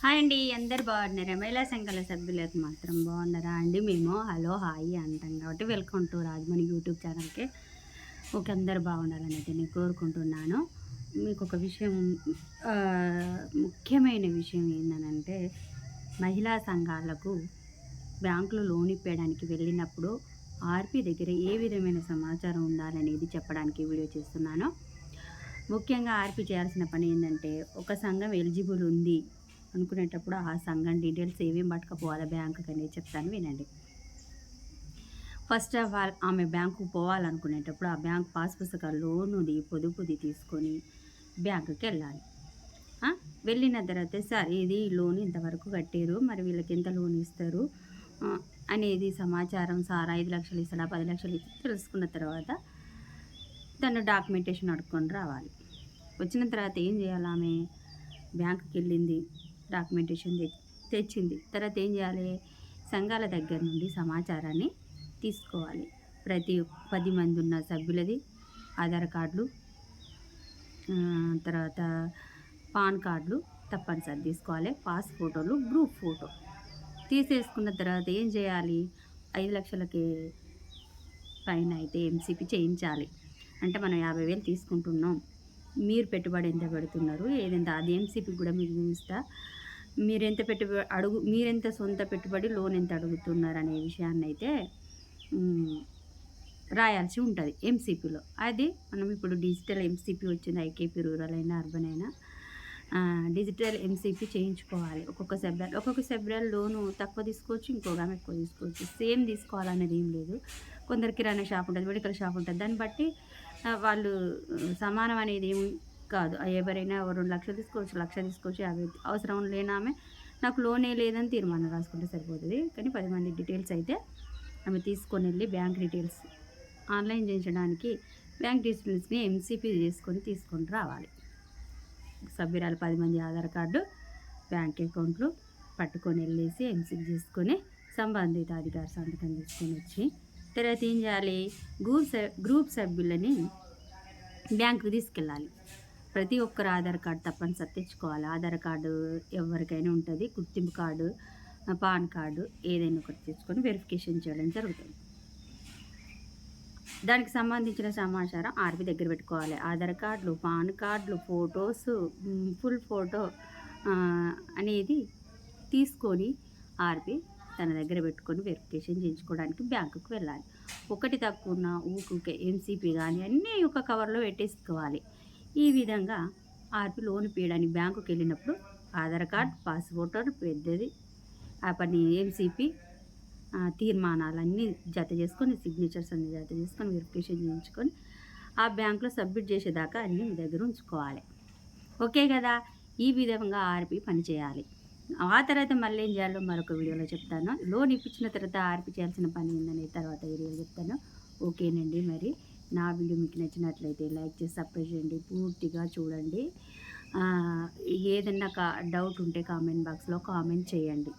Hi అండి అందరు బాగున్నారా? మహిళా సంఘాల సభ్యులకు మాత్రం బాగున్నారా అండి? మేము హలో హాయ్ అంటాం కాబట్టి వెల్కమ్ టు రాజమణి యూట్యూబ్ ఛానల్కి. ఓకే అందరు బాగుండాలని అయితే నేను కోరుకుంటున్నాను. మీకు ఒక విషయం ముఖ్యమైన విషయం ఏంటంటే మహిళా సంఘాలకు బ్యాంకులో లోన్ ఇప్పేయడానికి వెళ్ళినప్పుడు ఆర్పి దగ్గర ఏ విధమైన సమాచారం ఉండాలనేది చెప్పడానికి వీడియో చేస్తున్నాను. ముఖ్యంగా ఆర్పి చేయాల్సిన పని ఏంటంటే ఒక సంఘం ఎలిజిబుల్ ఉంది అనుకునేటప్పుడు ఆ సంఘం డీటెయిల్స్ ఏమేమి పట్టుకపోవాలా బ్యాంకుకి అనేది చెప్తాను వినండి. ఫస్ట్ ఆఫ్ ఆల్ ఆమె బ్యాంకుకు పోవాలనుకునేటప్పుడు ఆ బ్యాంక్ పాస్ పుస్తకాలు లోనుది పొదుపుది తీసుకొని బ్యాంకుకి వెళ్ళాలి. వెళ్ళిన తర్వాత సార్ ఇది లోన్ ఇంతవరకు కట్టారు? మరి వీళ్ళకి ఎంత లోన్ ఇస్తారు? అనేది సమాచారం సార్ ఐదు లక్షలు ఇస్తాడా పది లక్షలు ఇస్తా తెలుసుకున్న తర్వాత తను డాక్యుమెంటేషన్ అడుక్కొని రావాలి. వచ్చిన తర్వాత ఏం చేయాలి ఆమె? బ్యాంకుకి వెళ్ళింది. డాక్యుమెంటేషన్ తెచ్చింది. తర్వాత ఏం చేయాలి? సంఘాల దగ్గర నుండి సమాచారాన్ని తీసుకోవాలి. ప్రతి పది మంది ఉన్న సభ్యులది ఆధార్ కార్డులు తర్వాత పాన్ కార్డులు తప్పనిసరి తీసుకోవాలి. పాస్ ఫోటోలు గ్రూప్ ఫోటో. తీసేసుకున్న తర్వాత ఏం చేయాలి? ఐదు లక్షలకి పైన అయితే ఎంసీపీ చేయించాలి. అంటే మనం యాభై వేలు తీసుకుంటున్నాం. మీరు పెట్టుబడి ఎంత పెడుతున్నారు? ఏదెంత అది ఎంసీపీ కూడా మీకు చూపిస్తా. మీరు ఎంత పెట్టుబడి అడుగు మీరెంత సొంత పెట్టుబడి లోన్ ఎంత అడుగుతున్నారు అనే విషయాన్ని అయితే రాయాల్సి ఉంటుంది ఎంసీపీలో అది మనం ఇప్పుడు డిజిటల్ ఎంసీపీ వచ్చింది ఐకేపీ రూరల్ అయినా అర్బన్ అయినా డిజిటల్ ఎంసీపీ చేయించుకోవాలి. ఒక్కొక్క సభ్యులు ఒక్కొక్క సభ్యులు లోను తక్కువ తీసుకోవచ్చు ఇంకో ఆమె ఎక్కువ తీసుకోవచ్చు. సేమ్ తీసుకోవాలనేది ఏం లేదు. కొందరు కిరాణా షాప్ ఉంటుంది మెడికల్ షాప్ ఉంటుంది. దాన్ని బట్టి వాళ్ళు సమానం అనేది ఏం కాదు. ఎవరైనా రెండు లక్షలు తీసుకోవచ్చు లక్ష తీసుకోవచ్చు యాభై అవసరం లేని ఆమె నాకు లోనే లేదని తీర్మానం రాసుకుంటే సరిపోతుంది. కానీ పది మంది డీటెయిల్స్ అయితే ఆమె తీసుకొని వెళ్ళి బ్యాంక్ డీటెయిల్స్ ఆన్లైన్ చేయించడానికి బ్యాంక్ డీటెయిల్స్ని ఎంసీపీ చేసుకొని తీసుకొని రావాలి. సభ్యురాలు పది మంది ఆధార్ కార్డు బ్యాంక్ అకౌంట్లు పట్టుకొని వెళ్ళేసి ఎంసీపీ చేసుకొని సంబంధిత అధికారి సంతకం తీసుకొని వచ్చి తర్వాత ఏం చేయాలి? గ్రూప్ గ్రూప్ సభ్యులని బ్యాంకుకి తీసుకెళ్ళాలి. ప్రతి ఒక్కరు ఆధార్ కార్డు తప్పనిసరి తెచ్చుకోవాలి. ఆధార్ కార్డు ఎవరికైనా ఉంటుంది. గుర్తింపు కార్డు పాన్ కార్డు ఏదైనా ఒకటి తెచ్చుకొని వెరిఫికేషన్ చేయడం జరుగుతుంది. దానికి సంబంధించిన సమాచారం ఆర్బీ దగ్గర పెట్టుకోవాలి. ఆధార్ కార్డులు పాన్ కార్డులు ఫొటోస్ ఫుల్ ఫోటో అనేది తీసుకొని ఆర్బీ తన దగ్గర పెట్టుకొని వెరిఫికేషన్ చేయించుకోవడానికి బ్యాంకుకు వెళ్ళాలి. ఒకటి తక్కువ ఉన్న ఊకే ఎంసీపీ కానీ అన్నీ ఒక కవర్లో పెట్టేసుకోవాలి. ఈ విధంగా ఆర్పి లోన్ పీయడానికి బ్యాంకుకి వెళ్ళినప్పుడు ఆధార్ కార్డ్ పాస్ఫోటో పెద్దది ఆ పని ఎంసీపీ తీర్మానాలన్నీ జత చేసుకొని సిగ్నేచర్స్ అన్ని జత చేసుకొని వెరిఫికేషన్ చేయించుకొని ఆ బ్యాంకులో సబ్మిట్ చేసేదాకా అన్నీ మీ దగ్గర ఉంచుకోవాలి. ఓకే కదా? ఈ విధంగా ఆర్పి పనిచేయాలి ఆ తర్వాత మళ్ళీ ఏం చేయాలో మరొక వీడియోలో చెప్తాను. లోన్ ఇప్పించిన తర్వాత ఆర్పి చేయాల్సిన పని ఉందని తర్వాత వీడియోలో చెప్తాను. ఓకేనండి మరి. నా వీడియో మీకు నచ్చినట్లయితే లైక్ చేసి సబ్స్క్రైబ్ చేయండి. పూర్తిగా చూడండి. ఏదైనా ఏదన్నా కా డౌట్ ఉంటే కామెంట్ బాక్స్లో కామెంట్ చేయండి.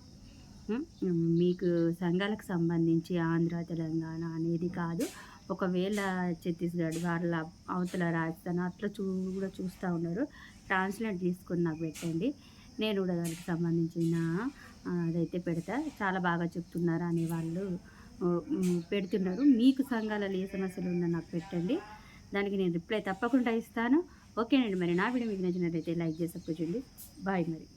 మీకు సంఘాలకు సంబంధించి ఆంధ్ర తెలంగాణ అనేది కాదు. ఒకవేళ ఛత్తీస్గఢ్ వాళ్ళ అవతల రాజస్థాన్ అట్లా చూ కూడా చూస్తూ ఉన్నారు. ట్రాన్స్లేట్ చేసుకొని నాకు పెట్టండి. నేను కూడా దానికి సంబంధించిన అదైతే పెడతా. చాలా బాగా చెప్తున్నారు అనే వాళ్ళు పెడుతున్నారు. మీకు సంఘాలలో ఏ సమస్యలు ఉన్నా నాకు పెట్టండి. దానికి నేను రిప్లై తప్పకుండా ఇస్తాను. ఓకేనండి మరి. నా వీడియో మీకు నచ్చినట్లయితే లైక్ చేసి సపోర్ట్ చేయండి. బాయ్ మరి.